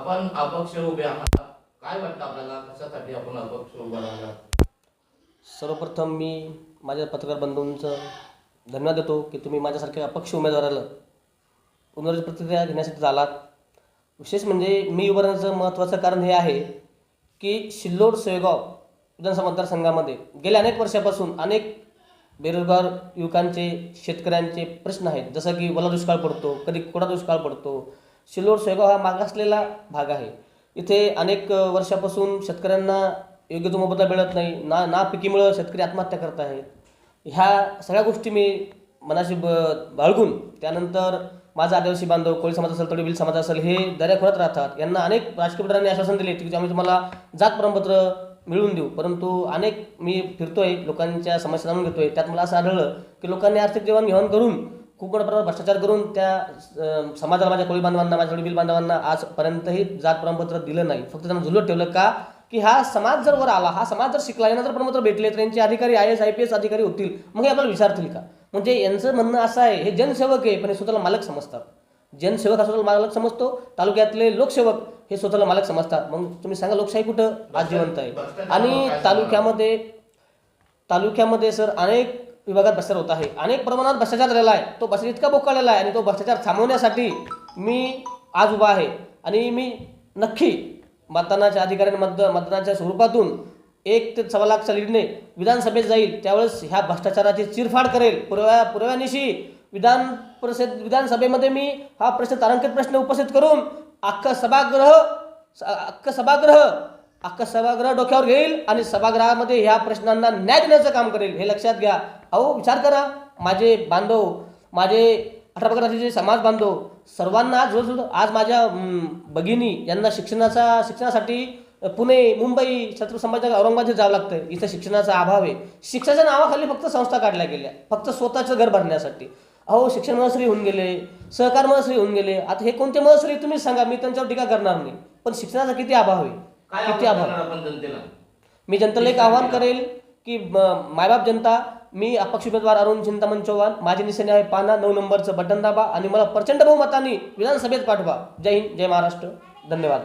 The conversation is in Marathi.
आपण अपक्ष उभे काय वाटतं आपल्याला? कशासाठी आपण अपक्ष उभा राहिला सर्वप्रथम मी माझ्या पत्रकार बंधूंचं धन्यवाद देतो की तुम्ही माझ्यासारख्या अपक्ष उमेदवाराला उमेदवाराची प्रतिक्रिया घेण्यासाठी आलात विशेष म्हणजे मी उभं राहण्याचं महत्त्वाचं कारण हे आहे की सिल्लोड सोयगाव विधानसभा मतदारसंघामध्ये गेल्या अनेक वर्षापासून अनेक बेरोजगार युवकांचे शेतकऱ्यांचे प्रश्न आहेत. जसं की ओला दुष्काळ पडतो कधी कोडा दुष्काळ पडतो सिल्लोड सोयगाव हा मागासलेला भाग आहे. इथे अनेक वर्षापासून शेतकऱ्यांना योग्य तो मोबदला मिळत नाही. ना ना पिकीमुळं शेतकरी आत्महत्या करत आहेत. ह्या सगळ्या गोष्टी मी मनाशी ब बाळगून त्यानंतर माझा आदिवासी बांधव कोळी समाज असेल तडीबिल समाज असेल हे दर्याखोऱ्यात राहतात. यांना अनेक राजकीय मंडळांनी आश्वासन दिले की आम्ही तुम्हाला जात प्रमाणपत्र मिळवून देऊ. परंतु अनेक मी फिरतोय लोकांच्या समस्या जाणून घेतोय. त्यात मला असं आढळलं की लोकांनी आर्थिक देवाणघेवाण करून खूप भ्रष्टाचार करून त्या समाजाला माझ्या कोळी बांधवांना माझ्या वडील बांधवांना आजपर्यंतही जात प्रमाणपत्र दिलं नाही. फक्त त्यांना झुलत ठेवलं का? की हा समाज जर वर आला हा समाज जर शिकला यांना जर प्रमाणपत्र भेटले तर यांचे अधिकारी I S I P S अधिकारी होतील. मग हे आपल्याला विचारतील का? म्हणजे यांचं म्हणणं असं आहे हे जनसेवक आहे पण हे स्वतःला मालक समजतात. जनसेवक हा स्वतःला मालक समजतो तालुक्यातले लोकसेवक हे स्वतःला मालक समजतात. मग तुम्ही सांगा लोकशाही कुठं आज जिवंत आहे? आणि तालुक्यामध्ये तालुक्यामध्ये सर अनेक विभागात भ्रष्टाचार होत आहे. अनेक प्रमाणात भ्रष्टाचार झालेला आहे. तो भ्रष्टाचार इतका बोकाळलेला आहे आणि तो भ्रष्टाचार थांबवण्यासाठी मी आज उभा आहे. आणि मी नक्की मतदानाच्या अधिकाऱ्यांनी मत मतदानाच्या स्वरूपातून एक ते सव्वा लाखच्या लीडने विधानसभेत जाईल त्यावेळेस ह्या भ्रष्टाचाराची चिरफाड करेल. पुरव्या पुरव्यानिशी विधान परिषद विधानसभेमध्ये मी हा प्रश्न तारांकित प्रश्न उपस्थित करून अख्खं सभागृह स- अख्खं सभागृह अख्खा सभागृह डोक्यावर घेईल आणि सभागृहामध्ये ह्या प्रश्नांना न्याय देण्याचं काम करेल. हे लक्षात घ्या. अहो विचार करा. माझे बांधव माझे अठरा प्रकारचे समाज बांधव सर्वांना आज रोज आज माझ्या भगिनी यांना शिक्षणाचा शिक्षणासाठी पुणे मुंबई छत्रपती संभाजीनगर औरंगाबाद जावं लागतं इथं शिक्षणाचा अभाव आहे. शिक्षणाच्या नावाखाली फक्त संस्था काढल्या गेल्या. फक्त स्वतःचं घर भरण्यासाठी. अहो शिक्षण महसरी होऊन गेले सहकार महसरी होऊन गेले. आता हे कोणते महसरी तुम्हीच सांगा. मी त्यांच्यावर टीका करणार नाही. पण शिक्षणाचा किती अभाव आहे? काय किती करणार आपण जनतेला? मी जनतेला एक आवाहन करेल की म- मायबाप जनता मी अपक्ष उमेदवार अरुण चिंतामण चव्हाण माझी निशाणी आहे पाना नऊ नंबरचं बटन दाबा आणि मला प्रचंड बहुमताने विधानसभेत पाठवा. जय हिंद जय महाराष्ट्र. धन्यवाद.